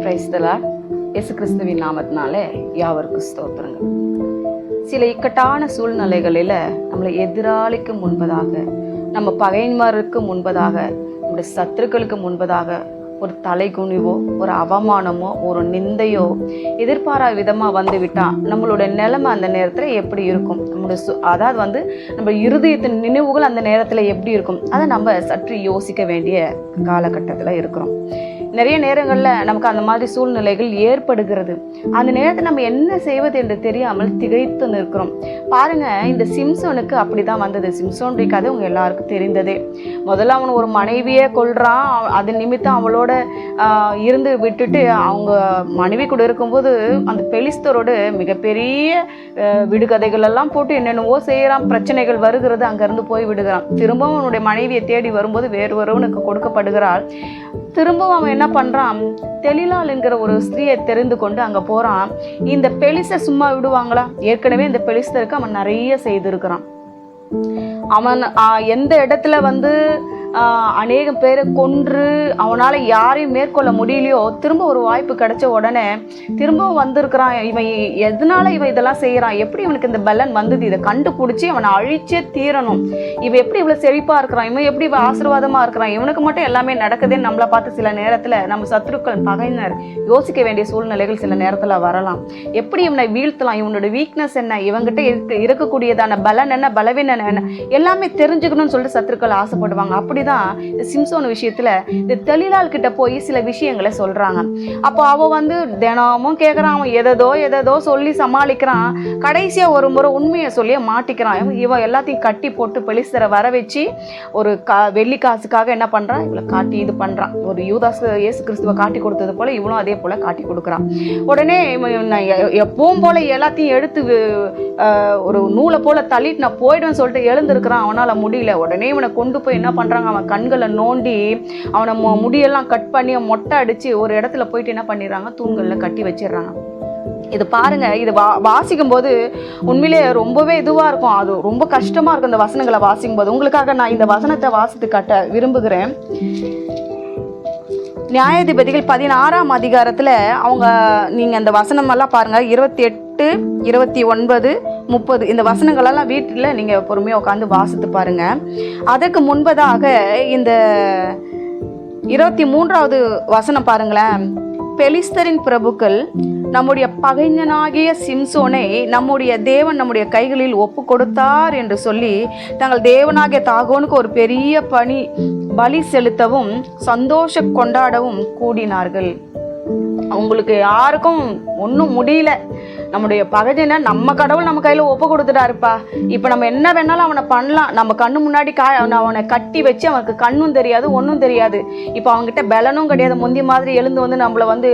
பிரைஸ்தலார் இயேசு கிறிஸ்துவின் நாமத்தினாலே யாவருக்கு ஸ்தோத்திரங்கள். சில இக்கட்டான சூழ்நிலைகளில் நம்மளை எதிராளிக்கு முன்பதாக நம்ம பகைஞருக்கு முன்பதாக நம்முடைய சத்துருக்களுக்கு முன்பதாக ஒரு தலைகுனிவோ ஒரு அவமானமோ ஒரு நிந்தையோ எதிர்பாரா விதமாக வந்து விட்டால் நம்மளோட நிலைமை அந்த நேரத்தில் எப்படி இருக்கும்? நம்மளோட சு அதாவது வந்து நம்ம இருதயத்தின் நினைவுகள் அந்த நேரத்தில் எப்படி இருக்கும்? அதை நம்ம சற்று யோசிக்க வேண்டிய காலகட்டத்தில் இருக்கிறோம். நிறைய நேரங்களில் நமக்கு அந்த மாதிரி சூழ்நிலைகள் ஏற்படுகிறது. அந்த நேரத்தில் நம்ம என்ன செய்வது என்று தெரியாமல் திகைத்து நிற்கிறோம். பாருங்க இந்த சிம்சோனுக்கு அப்படிதான் வந்தது. சிம்சோனுடைய கதை உங்க எல்லாருக்கும் தெரிந்ததே. முதல்ல அவன் ஒரு மனைவியே கொள்றான் அது நிமித்தம் அவளோட இருந்து விட்டுட்டு அவங்க மனைவி கூட இருக்கும்போது அந்த பெலிஸ்தரோடு மிகப்பெரிய விடுகதைகள் எல்லாம் போட்டு என்னென்னவோ செய்கிறான் பிரச்சனைகள் வருகிறது அங்கேருந்து போய் விடுகிறான். திரும்பவும் அவனுடைய மனைவியை தேடி வரும்போது வேறு ஒருவனுக்கு கொடுக்கப்படுகிறாள். திரும்பவும் அவன் என்ன பண்ணுறான் தெளிலால் என்கிற ஒரு ஸ்திரீயை தெரிந்து கொண்டு அங்கே போகிறான் இந்த பெலிசை சும்மா விடுவாங்களா? ஏற்கனவே இந்த பெலிஸ்தருக்கு அவன் நிறைய செய்திருக்கிறான். அவன் எந்த இடத்துல வந்து அநேகம் பேரை கொன்று அவனால் யாரையும் மேற்கொள்ள முடியலையோ திரும்ப ஒரு வாய்ப்பு கிடைச்ச உடனே திரும்பவும் வந்திருக்கிறான். இவன் எதனால இவன் இதெல்லாம் செய்கிறான் எப்படி இவனுக்கு இந்த பலன் வந்தது? இதை கண்டுபிடிச்சி அவனை அழிச்சே தீரணும். இவன் எப்படி இவ்வளோ செழிப்பாக இருக்கிறான்? இவன் எப்படி இவன் ஆசீர்வாதமாக இருக்கிறான்? இவனுக்கு மட்டும் எல்லாமே நடக்குதுன்னு நம்மளை பார்த்து சில நேரத்தில் நம்ம சத்துருக்கள் பகையினர் யோசிக்க வேண்டிய சூழ்நிலைகள் சில நேரத்தில் வரலாம். எப்படி இவனை வீழ்த்தலாம்? இவனோட வீக்னஸ் என்ன? இவங்கிட்ட இருக்க இருக்கக்கூடியதான பலன் என்ன? பலவீனம் என்ன? எல்லாமே தெரிஞ்சுக்கணும்னு சொல்லிட்டு சத்துருக்கள் ஆசைப்படுவாங்க. அப்படி அப்படிதான் இந்த சிம்சோன் விஷயத்தில் இந்த தெளிலால் கிட்ட போய் சில விஷயங்களை சொல்கிறாங்க அப்போ அவள் வந்து தினமும் கேட்குறான் அவன் எதோ எதோ சொல்லி சமாளிக்கிறான். கடைசியாக ஒரு முறை உண்மையை சொல்லி மாட்டிக்கிறான். இவன் இவன் எல்லாத்தையும் கட்டி போட்டு பெலிஸ்தரை வர வச்சு ஒரு கா வெள்ளி காசுக்காக என்ன பண்ணுறான் இவளை காட்டி இது பண்ணுறான் ஒரு யூதாஸ் இயேசு கிறிஸ்துவை காட்டி கொடுத்தது போல் இவனும் அதே போல் காட்டி கொடுக்குறான். உடனே இவன் எப்பவும் போல் எல்லாத்தையும் எடுத்து ஒரு நூலை போல தள்ளிட்டு நான் போயிடுவேன்னு சொல்லிட்டு எழுந்திருக்கிறான். அவனால் முடியல. உடனே இவனை கொண்டு போய் என்ன பண்ணுறாங்க அவன் கண்களை நோண்டி அவனை மொ- முடியெல்லாம் கட் பண்ணி மொட்டை அடித்து ஒரு இடத்துல போயிட்டு என்ன பண்ணிடுறாங்க? தூண்களில் கட்டி வச்சிடுறாங்க. இது பாருங்க இது வா வாசிக்கும் போது உண்மையிலே ரொம்பவே இதுவாக இருக்கும். அது ரொம்ப கஷ்டமாக இருக்கும் இந்த வசனங்களை வாசிக்கும் போது உங்களுக்காக நான் இந்த வசனத்தை வாசித்து காட்ட விரும்புகிறேன். நியாயாதிபதிகள் பதினாறாம் அதிகாரத்தில் அவங்க நீங்கள் அந்த வசனமெல்லாம் பாருங்கள் இருபத்தி எட்டு இருபத்தி ஒன்பது முப்பது. இந்த வசனங்களெல்லாம் வீட்டில் நீங்கள் பொறுமையாக உட்காந்து வாசித்து பாருங்கள் அதற்கு முன்பதாக இந்த இருபத்தி மூன்றாவது வசனம் பாருங்களேன். பெலிஸ்தரின் பிரபுக்கள் நம்முடைய பகைஞனாகிய சிம்சோனை நம்முடைய தேவன் நம்முடைய கைகளில் ஒப்பு கொடுத்தார் என்று சொல்லி தங்கள் தேவனாகிய தாகோனுக்கு ஒரு பெரிய பணி பலி செலுத்தவும் சந்தோஷ கொண்டாடவும் கூடினார்கள். அவங்களுக்கு யாருக்கும் ஒன்றும் முடியல. நம்முடைய பகைஜனை நம்ம கடவுள் நம்ம கையில் ஒப்பு கொடுத்துட்டாருப்பா. இப்போ நம்ம என்ன வேணாலும் அவனை பண்ணலாம். நம்ம கண்ணு முன்னாடி கா அவனை அவனை கட்டி வச்சு அவனுக்கு கண்ணும் தெரியாது ஒன்றும் தெரியாது. இப்போ அவன்கிட்ட பலனும் கிடையாது. முந்தி மாதிரி எழுந்து வந்து நம்மளை வந்து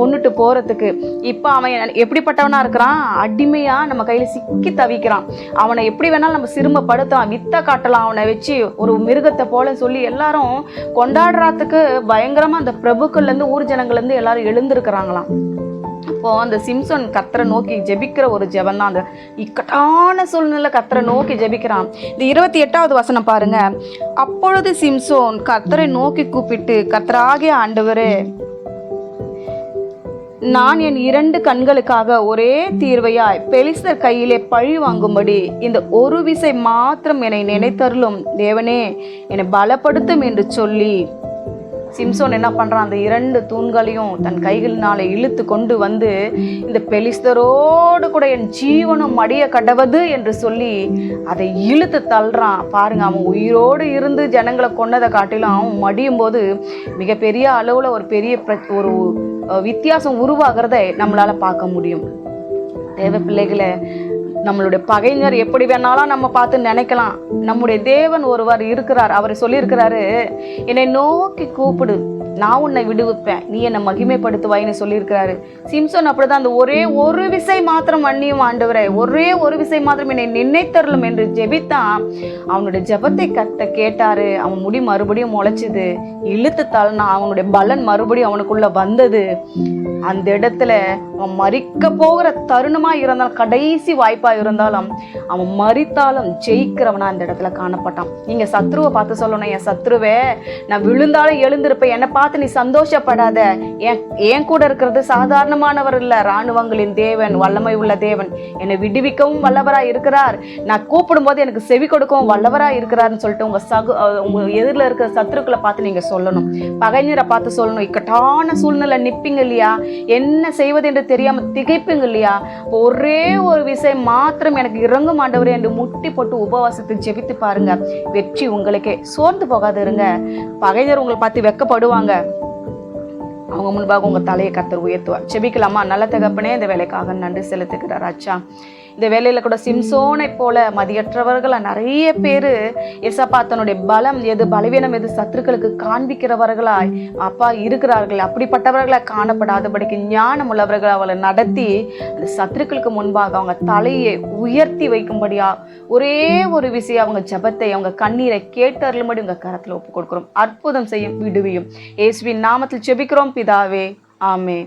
கொண்டுட்டு போகிறதுக்கு இப்போ அவன் எப்படிப்பட்டவனாக இருக்கிறான்? அடிமையாக நம்ம கையில் சிக்கி தவிக்கிறான். அவனை எப்படி வேணாலும் நம்ம சிறுமப்படுத்தலாம். வித்த காட்டலாம். அவனை வச்சு ஒரு மிருகத்தை போல சொல்லி எல்லாரும் கொண்டாடுறதுக்கு பயங்கரமாக அந்த பிரபுக்கள்லேருந்து ஊர் ஜனங்கள்லேருந்து எல்லாரும் எழுந்திருக்கிறாங்களாம். இப்போ அந்த சிம்சன் கத்தரை நோக்கி ஜெபிக்கிற ஒரு ஜெபம் தான் அந்த இக்கட்டான சூழ்நிலை கத்தரை நோக்கி ஜெபிக்கிறான். இந்த இருபத்தி எட்டாவது வசனம் பாருங்க. அப்பொழுது சிம்சோன் கத்தரை நோக்கி கூப்பிட்டு கத்தராகிய ஆண்டவரே நான் என் இரண்டு கண்களுக்காக ஒரே தீர்வையாய் பெலிஸ்தர் கையிலே பழி வாங்கும்படி இந்த ஒரு விசை மாத்திரம் என்னை நினைத்தருளும். தேவனே என்னை பலப்படுத்தும் என்று சொல்லி சிம்சோன் என்ன பண்ணுறான் அந்த இரண்டு தூண்களையும் தன் கைகளினால இழுத்து கொண்டு வந்து இந்த பெலிஸ்தரோடு கூட என் ஜீவனும் மடிய கடவது என்று சொல்லி அதை இழுத்து தள்ளுறான். பாருங்க அவன் உயிரோடு இருந்து ஜனங்களை கொன்னதை காட்டிலும் அவன் மடியும் போது மிகப்பெரிய அளவில் ஒரு பெரிய பிர- ஒரு வித்தியாசம் உருவாகிறதை நம்மளால பார்க்க முடியும். தேவ பிள்ளைகளை நம்மளுடைய பகைஞர் எப்படி வேணாலும் நம்ம பார்த்து நினைக்கலாம். நம்முடைய தேவன் ஒருவர் இருக்கிறார். அவர் சொல்லியிருக்கிறாரு என்னை நோக்கி கூப்பிடு. நான் உன்னை விடுவிப்பேன். நீ என்னை மகிமைப்படுத்துவாய்ன்னு சொல்லியிருக்கிறாரு. சிம்சோன் அப்படிதான். அந்த ஒரே ஒரு விசை மாத்திரம் வண்ணியும் ஆண்டவரை ஒரே ஒரு விசை மாத்திரம் என்னை நினைத்தருளும் என்று ஜெபித்தான். அவனுடைய ஜெபத்தை கத்த கேட்டாரு. அவன் முடி மறுபடியும் முளைச்சிது. இழுத்து தள்ளினா அவனுடைய பலன் மறுபடியும் அவனுக்குள்ள வந்தது. அந்த இடத்துல அவன் மறிக்க போகிற தருணமா இருந்தாலும் கடைசி வாய்ப்பா இருந்தாலும் அவன் மறித்தாலும் ஜெயிக்கிறவனா அந்த இடத்துல காணப்பட்டான். நீங்க சத்ருவை பார்த்து சொல்லணும் என் சத்ருவே நான் விழுந்தாலும் எழுந்திருப்பேன். என்னை பார்த்து நீ சந்தோஷப்படாத. என் என் கூட இருக்கிறது சாதாரணமானவர் இல்ல. ராணுவங்களின் தேவன் வல்லமை உள்ள தேவன். என்னை விடுவிக்கவும் வல்லவரா இருக்கிறார். நான் கூப்பிடும்போது எனக்கு செவி கொடுக்கவும் வல்லவரா இருக்கிறார்னு சொல்லிட்டு உங்க சகு உங்கள் உங்க எதிரில் இருக்கிற சத்துருக்களை பார்த்து நீங்க சொல்லணும். பகைஞரை பார்த்து சொல்லணும். இக்கட்டான சூழ்நிலை நிப்பீங்க இல்லையா? என்ன செய்வது என்று தெரியாம திகைப்புங்க இல்லையா? ஒரே ஒரு விஷயம் மாத்திரம் எனக்கு இறங்கும் ஆண்டவரே என்று முட்டி போட்டு உபவாசத்தை ஜெபித்து பாருங்க. வெற்றி உங்களுக்கே. சோர்ந்து போகாது இருங்க பகைஞர் உங்களை பார்த்து வெக்கப்படுவாங்க. அவங்க முன்பாக உங்க தலையை கத்தர் உயர்த்துவார். செபிக்கலாமா நல்ல தகப்பனே இந்த வேலைக்காக நன்றி செலுத்துகிறார் அச்சா இந்த வேலையில் கூட சிம்சோனை போல மதியற்றவர்களாக நிறைய பேர் எசப்பா தன்னுடைய பலம் எது பலவீனம் எது சத்துருக்களுக்கு காண்பிக்கிறவர்களாய் அப்பா இருக்கிறார்கள். அப்படிப்பட்டவர்களா காணப்படாதபடிக்கு ஞானம் உள்ளவர்கள் அவளை நடத்தி அந்த சத்துருக்களுக்கு முன்பாக அவங்க தலையை உயர்த்தி வைக்கும்படியா ஒரே ஒரு விஷயம் அவங்க ஜெபத்தை அவங்க கண்ணீரை கேட்டருளும்படி உங்கள் கரத்தில் ஒப்பு கொடுக்குறோம். அற்புதம் செய்யும் விடுவியும். இயேசுவின் நாமத்தில் செபிக்கிறோம் பிதாவே. ஆமே